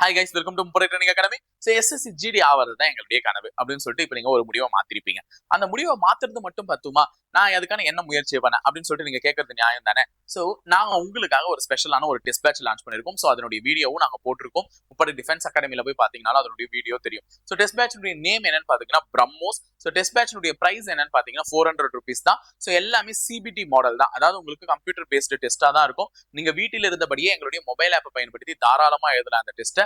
Hi guys welcome to Muppadai training academy so SSC GD ஆவது தான் எங்களுடைய கனவு அப்படின்னு சொல்லிட்டு இப்போ நீங்க ஒரு முடிவை மாத்திருப்பீங்க. அந்த முடிவை மாத்துறது மட்டும் பத்துமா? நான் அதுக்கான என்ன முயற்சி பண்ணேன் அப்படின்னு சொல்லிட்டு நீங்க கேட்கறது நியாயம் தானே? ஸோ நாங்க உங்களுக்காக ஒரு ஸ்பெஷலான ஒரு டெஸ்ட் பேட்ச் லான்ச் பண்ணிருக்கோம். ஸோ அதனுடைய வீடியோவும் நாங்கள் போட்டிருக்கோம். முப்படை டிஃபென்ஸ் அகாடமியில போய் பாத்தீங்கன்னா அதனுடைய வீடியோ தெரியும். ஸோ டெஸ்ட் பேட்ச்னுடைய நேம் என்னன்னு பாத்தீங்கன்னா பிரம்மோஸ் ஸோ டெஸ்ட் பேட்சினுடைய பிரைஸ் என்னன்னு பாத்தீங்கன்னா ஃபோர் ஹண்ட்ரட் ருபீஸ் தான். ஸோ எல்லாமே சிபிடி மாடல் தான். அதாவது உங்களுக்கு கம்ப்யூட்டர் பேஸ்டு டெஸ்ட்டாக தான் இருக்கும். நீங்க வீட்டில் இருந்தபடியே எங்களுடைய மொபைல் ஆப்பை பயன்படுத்தி தாராளமா எழுதலாம் அந்த டெஸ்ட்டை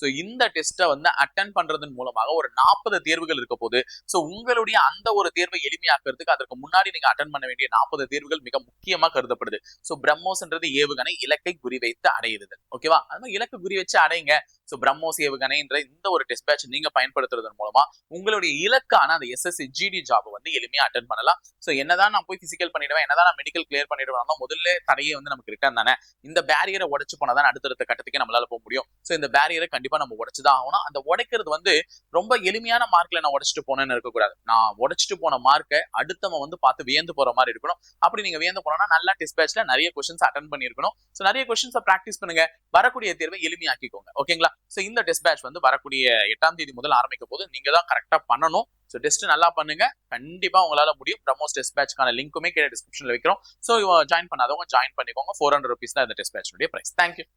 ஸோ இந்த டெஸ்ட்டை வந்து அட்டன் பண்றதன் மூலமாக ஒரு நாற்பது தேர்வுகள் இருக்க போது ஸோ உங்களுடைய அந்த ஒரு தேர்வை எளிமையாக்குறதுக்கு அதற்கு முன்னாடி நீங்க அட்டன் பண்ண வேண்டிய நாற்பது தேர்வுகள் மிக முக்கியமா கருதப்படுது. ஸோ பிரம்மோஸ்ன்றது ஏவுகணை இலக்கை குறிவைத்து அடையுது ஓகேவா அது மாதிரி இலக்கு குறி வச்சு அடையுங்க. ஸோ பிரம்மோஸ் ஏவுகணைன்ற இந்த ஒரு டெஸ்ட் பேட்ச் நீங்க பயன்படுத்துறதன் மூலமா உங்களுடைய இலக்கான அந்த எஸ்எஸ்சி ஜிடி ஜாப் வந்து எளிமையா அட்டன் பண்ணலாம். ஸோ என்னதான் நான் போய் பிசிக்கல் பண்ணிடுவேன் என்னதான் நான் மெடிக்கல் கிளியர் பண்ணிடுவேன் முதல்ல தடையே வந்து நமக்கு ரிட்டர்ன் தானே? இந்த பேரியரை உடைச்சு போனாதான் அடுத்தடுத்த கட்டத்துக்கு நம்மளால போக முடியும். ஸோ இந்த பேரியரை கண்டிப்பா நம்ம உடைச்சுதான் ஆகணும். அந்த உடைக்கிறது வந்து ரொம்ப எளிமையான மார்க்ல நான் உடைச்சிட்டு போனேன்னு இருக்கக்கூடாது. நான் உடைச்சிட்டு போன மார்க்கை அடுத்தவன் வந்து பார்த்து வியந்து போற மாதிரி இருக்கணும். அப்படி நீங்க வியந்து போனோம்னா நல்லா டிஸ்பேச்ல நிறைய கொஸ்டின்ஸ் அட்டன் பண்ணிருக்கணும் ஸோ நிறைய கொஸ்டின்ஸை ப்ராக்டிஸ் பண்ணுங்க. வரக்கூடிய தேர்வை எளிமையாக்கிக்கோங்க. ஓகேங்களா ஸோ இந்த டெஸ்ட் வந்து வரக்கூடிய எட்டாம் தேதி முதல் ஆரம்பிக்க போது நீங்க தான் கரெக்டா பண்ணணும். ஸோ டெஸ்ட் நல்லா பண்ணுங்க. கண்டிப்பா உங்களால முடியும். பிரமோஸ் டெஸ்ட் பேட்ச்க்கான லிங்க்குமே கீழே டிஸ்கிரிப்ஷன்ல வைக்கிறோம். ஸோ ஜாயின் பண்ணாதவங்க ஜாயின் பண்ணிக்கோங்க. ஃபோர் ஹண்ட்ரட் ருபீஸ் தான் இந்த டெஸ்ட் பேட்சுடைய பிரைஸ் தேங்க்யூ